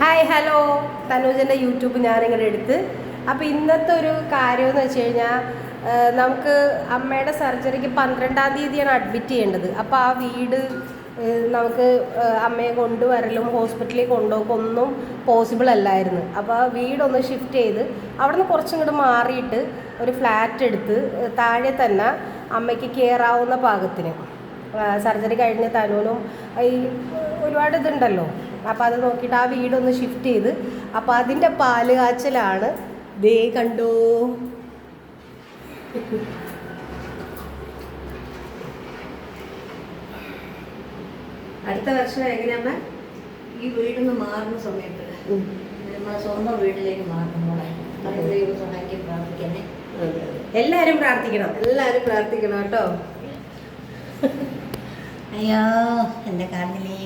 Hi hello തനൂജന്റെ YouTube ഞാനിങ്ങനെ എടുത്ത്. അപ്പോൾ ഇന്നത്തെ ഒരു കാര്യം എന്ന് വെച്ച് കഴിഞ്ഞാൽ നമുക്ക് അമ്മയുടെ സർജറിക്ക് പന്ത്രണ്ടാം തീയതിയാണ് അഡ്മിറ്റ് ചെയ്യേണ്ടത്. അപ്പോൾ ആ വീട് നമുക്ക് അമ്മയെ കൊണ്ടുവരലും ഹോസ്പിറ്റലിൽ കൊണ്ടുപോകും ഒന്നും പോസിബിൾ അല്ലായിരുന്നു. അപ്പോൾ ആ വീടൊന്ന് ഷിഫ്റ്റ് ചെയ്ത് അവിടെ നിന്ന് കുറച്ചും കൂടെ മാറിയിട്ട് ഒരു ഫ്ലാറ്റ് എടുത്ത് താഴെ തന്നെ അമ്മയ്ക്ക് കയറാവുന്ന പാകത്തിന്. സർജറി കഴിഞ്ഞ് തനൂനും ഈ ഒരുപാട് ഇതുണ്ടല്ലോ. അപ്പോൾ അത് നോക്കിയിട്ട് ആ വീടൊന്ന് ഷിഫ്റ്റ് ചെയ്ത്. അപ്പോൾ അതിന്റെ പാൽ കാച്ചലാണ്. ദേ കണ്ടോ? അടുത്ത വർഷം എങ്ങനെയമ്മ ഈ വീട്ടിൽ നിന്ന് മാറുന്ന സമയത്ത്. നമ്മളെ സ്വന്തം വീട്ടിലേക്ക് ദൈവം സഹായിക്കും പ്രാർത്ഥിക്കണേ. എല്ലാവരും പ്രാർത്ഥിക്കണം. എല്ലാവരും പ്രാർത്ഥിക്കണം കേട്ടോ. അയ്യോ എന്റെ കാലിലേ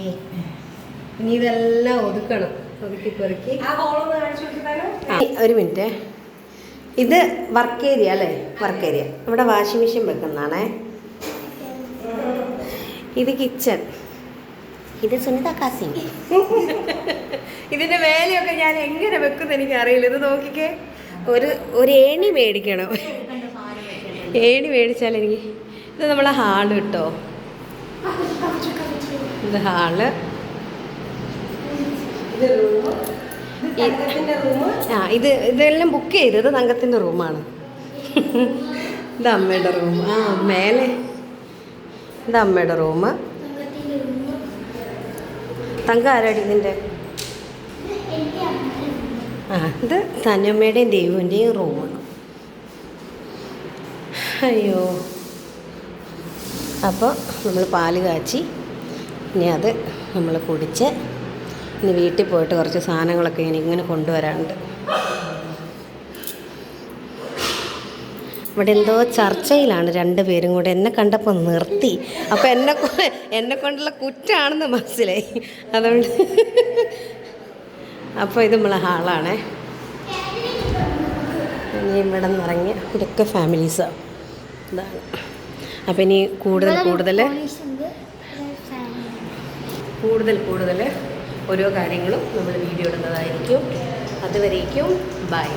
ഇനി ഇതെല്ലാം ഒതുക്കണം. ഒതുക്കി പെറുക്കി. ഒരു മിനിറ്റ്. ഇത് വർക്ക് ഏരിയ അല്ലേ? വർക്ക് ഏരിയ ഇവിടെ വാഷിംഗ് മെഷീൻ വെക്കുന്നതാണേ. ഇത് കിച്ചൺ ഇത് സുനിത കാസിം ഇതിന്റെ വേലയൊക്കെ ഞാൻ എങ്ങനെ വെക്കുന്ന എനിക്ക് അറിയില്ല ഇത് നോക്കിക്കേ. ഒരു ഒരു ഏണി മേടിക്കണം. ഏണി മേടിച്ചാൽ എനിക്ക് ഇത് നമ്മളെ ഹാൾ കിട്ടോ. ഇത് ഹാൾ. ആ ഇത് ഇതെല്ലാം ബുക്ക് ചെയ്തത് തങ്കത്തിന്റെ റൂമാണ് ഇത് അമ്മയുടെ റൂം ആ മേലെ. ഇത് അമ്മയുടെ റൂം തങ്ക ആരാടി ഇതിന്റെ? ആ ഇത് തന്നമ്മയുടെയും ദൈവന്റെയും റൂമാണ് അയ്യോ. അപ്പോൾ നമ്മൾ പാൽ കാച്ചി. ഇനി അത് നമ്മൾ കുടിച്ച് ഇനി വീട്ടിൽ പോയിട്ട് കുറച്ച് സാധനങ്ങളൊക്കെ ഇനി ഇങ്ങനെ കൊണ്ടുവരാനുണ്ട്. ഇവിടെ എന്തോ ചർച്ചയിലാണ് രണ്ടുപേരും കൂടെ എന്നെ കണ്ടപ്പോൾ നിർത്തി. അപ്പോൾ എന്നെ എന്നെ കൊണ്ടുള്ള കുറ്റാണെന്ന് മനസ്സിലായി. അതുകൊണ്ട് അപ്പോൾ ഇത് നമ്മളെ ഹാളാണേ ഇനി ഇവിടെ നിന്ന് ഇതൊക്കെ ഫാമിലീസാണ് ഇതാണ്. അപ്പോൾ ഇനി കൂടുതൽ കൂടുതൽ കൂടുതൽ കൂടുതൽ ഓരോ കാര്യങ്ങളും നമ്മൾ വീഡിയോ ഇടുന്നതായിരിക്കും. അതുവരേക്കും ബൈ